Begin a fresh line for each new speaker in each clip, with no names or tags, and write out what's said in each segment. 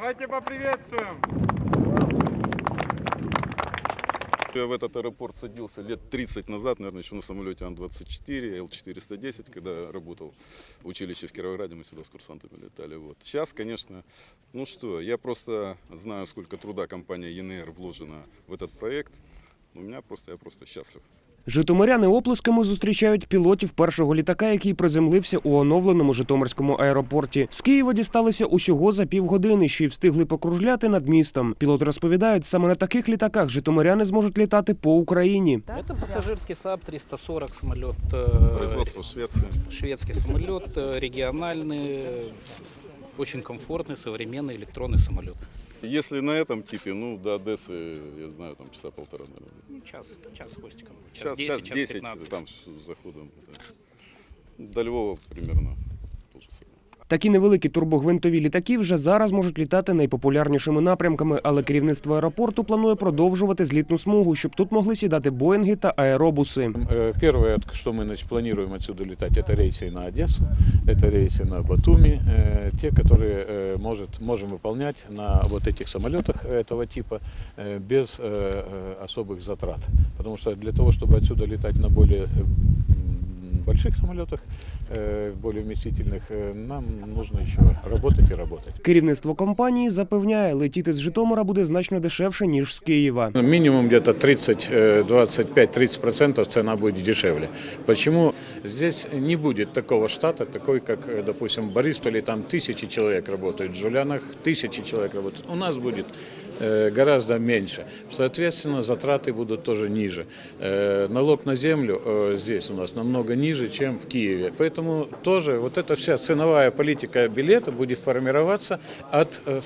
Давайте поприветствуем.
Я в этот аэропорт садился лет 30 назад, наверное, еще на самолете Ан-24, Л-410, когда работал в училище в Кировограде, мы сюда с курсантами летали. Вот. Сейчас, конечно, ну что, я просто знаю, сколько труда компания ЕНР вложена в этот проект. У меня просто, я просто счастлив.
Житомиряни оплесками зустрічають пілотів першого літака, який приземлився у оновленому Житомирському аеропорті. З Києва дісталися усього за півгодини, ще й встигли покружляти над містом. Пілоти розповідають, саме на таких літаках житомиряни зможуть літати по Україні.
Это пассажирский САП 340 самолет, э,
Производство Швеции.
шведский самолет, э, региональный, э, очень комфортный, современный электронный самолет.
Если на этом типе, ну, до Одессы, я знаю, там часа полтора, наверное.
Час, час хвостиком.
Час, час 10,
10
там с заходом. да. До Львова примерно.
Такі невеликі турбогвинтові літаки вже зараз можуть літати найпопулярнішими напрямками, але керівництво аеропорту планує продовжувати злітну смугу, щоб тут могли сідати боїнги та аеробуси.
Э, Первое, от- что мы значит, планируем отсюда летать, это рейсы на Одессу, это рейсы на Батуми, э, те, которые э, может, можем выполнять на вот этих самолетах этого типа э, без э, э, особых затрат. Потому что для того, чтобы отсюда летать на более э, м, больших самолетах, э, более вместительных, э, нам нужно еще работать и работать.
Керівництво компанії запевняє, летіти з Житомира буде значно дешевше ніж з Києва.
Ну, Минимум где-то 30, э, 25-30% цена будет дешевле. Почему? Здесь не будет такого штата, такой, как, э, допустим, в Борисполе, там тысячи человек работают, в Жулянах тысячи человек работают. У нас будет э, Гораздо меньше. Соответственно, затраты будут тоже ниже. Э, налог на землю э, здесь у нас намного ниже, чем в Киеве. Поэтому тоже вот эта вся ценовая политика билета будет формироваться от э,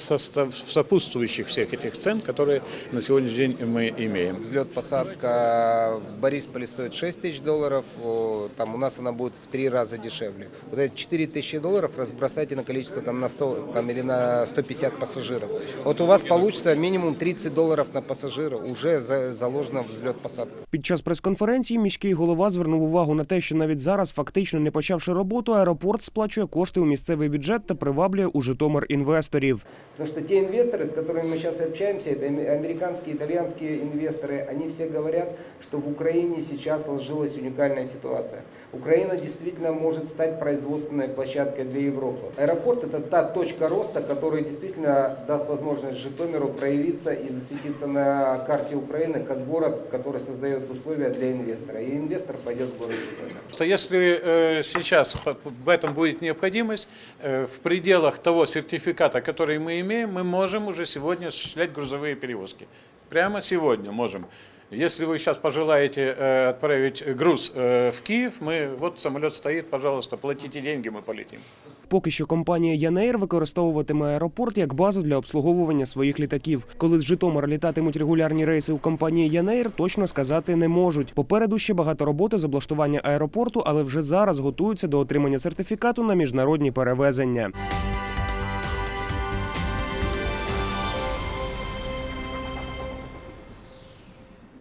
сопутствующих всех этих цен, которые на сегодняшний день мы имеем.
Взлет-посадка в Борисполе стоит 6 тысяч долларов, там у нас она будет в три раза дешевле. Вот эти 4 тысячи долларов разбросайте на количество там, на 100 там, или на 150 пассажиров. Вот у вас получится минимум 30 долларов на пассажира, уже за- заложено взлет-посадка.
Під час прес-конференції міський голова звернув увагу на те, що навіть зараз, фактично не почавши роботу, аеропорт сплачує кошти у місцевий бюджет та приваблює у Житомир інвесторів.
Потому что те инвесторы, с которыми мы сейчас общаемся, это ами- американские, итальянские инвесторы, они все говорят, что в Украине сейчас сложилась уникальная ситуация. Украина действительно может стать производственной площадкой для Европы. Аэропорт – это та точка роста, которая действительно даст возможность Житомиру проявиться и засветиться на карте Украины как город, который создает условия для инвестора. И инвестор пойдет в город Житомир.
Что Если э, сейчас по- в этом будет необходимость, э, в пределах того сертификата, который мы имеем, мы можем уже сегодня осуществлять грузовые перевозки. Прямо сегодня можем. Если вы сейчас пожелаете э, отправить груз э, в Киев, мы вот самолет стоит, пожалуйста, платите деньги, мы полетим.
Поки що компанія Янеєр використовуватиме аеропорт як базу для обслуговування своїх літаків. Коли з Житомира літатимуть регулярні рейси у компанії Янеєр, точно сказати не можуть. Попереду ще багато роботи з облаштування аеропорту, але вже зараз готуються до отримання сертифікату на міжнародні перевезення.